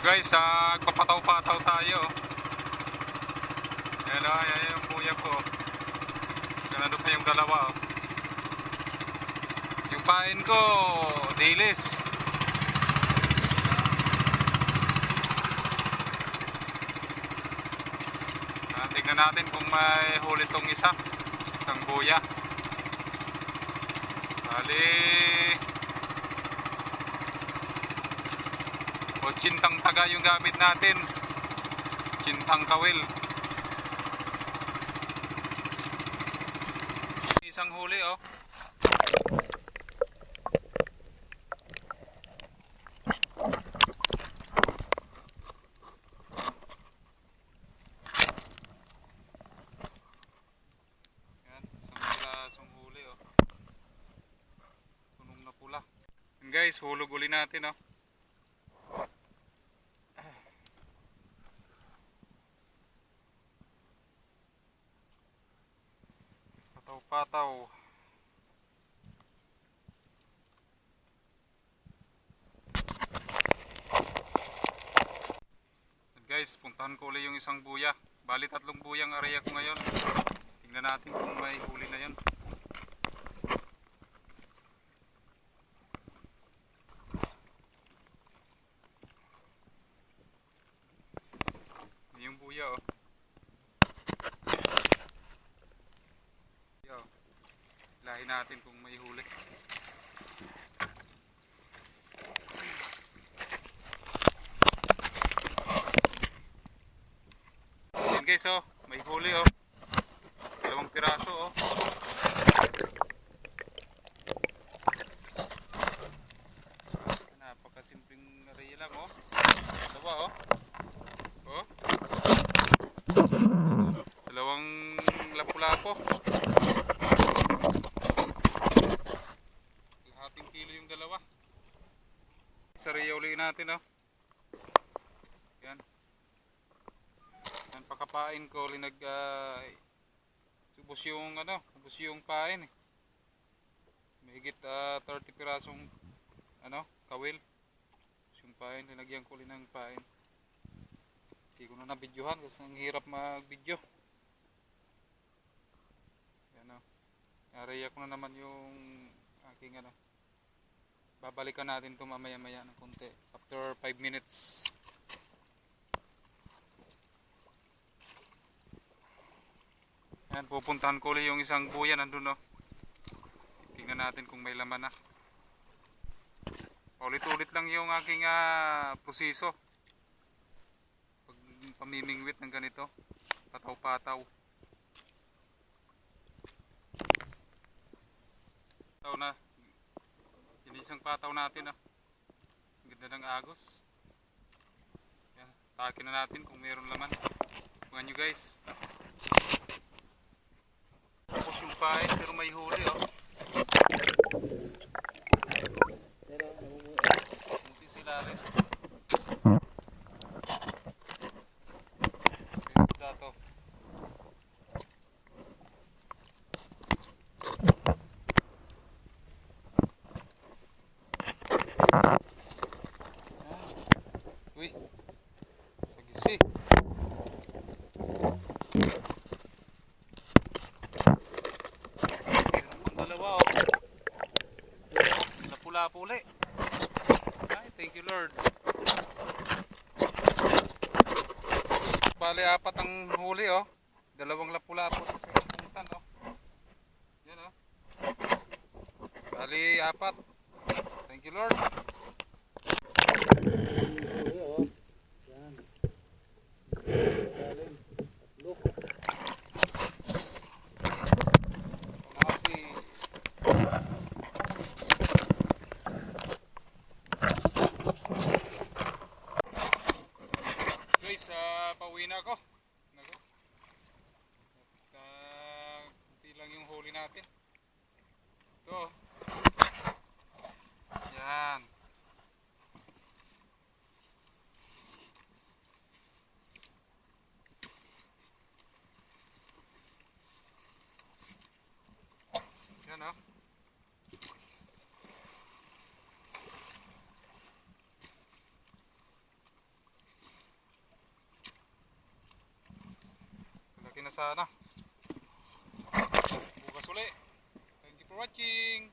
guys, ah, papataw-pataw tayo. Ayan o, ayan yung kuya ko. Ganado pa yung dalawa oh. Yung pain ko, dilis. Ah, tingnan natin kung may huli tong isa. Isang buya. Bali, o chintang taga yung gamit natin. Chintang kawil. Isang huli oh. Oh. Guys, hulog uli natin oh. Yan guys, puntahan ko ulit yung isang buya. Bali tatlong buyang area ko ngayon. Tingnan natin kung may huli na yan. Yung buya oh. Yo. Lahi natin kung may huli. Yan guys oh, may huli oh. Dalawang piraso oh. Napakasimpleng area lang oh. Dalawa. Oh. Dalawang lapu-lapo. Hating kilo yung dalawa. Sariya uli natin oh. Yan. Yan pakapain ko linag uh, subos yung ano, subos yung pain eh. Mahigit ah, 30 pirasong ano, kawil. Subos yung pain, linagyan ko rin ng pain. Hindi ko na nabidyohan kasi ang hirap mag-video. Yan o. Area ko na naman yung aking ano. Babalikan natin ito mamaya maya ng konti. After 5 minutes. Yan, pupuntahan ko ulit yung isang buya nandun o. Tingnan natin kung may laman na. Ulit-ulit lang yung aking ah, proseso pag pamimingwit ng ganito pataw-pataw pataw na inisang pataw natin ah. Ganda ng agos. Yan, takin na natin kung mayroon laman. Mga nyo guys. Tapos yung pain pero may huli oh Ang dalawa oh. Lapula-lapu uli. Ay, thank you Lord. Bali, apat ang huli, oh. Dalawang lapu-lapu sa puntan, oh. Yan, oh. Bali, apat. Thank you, Lord. natin. Ito. Yan. Yan o. Oh. Malaki na sana. For watching.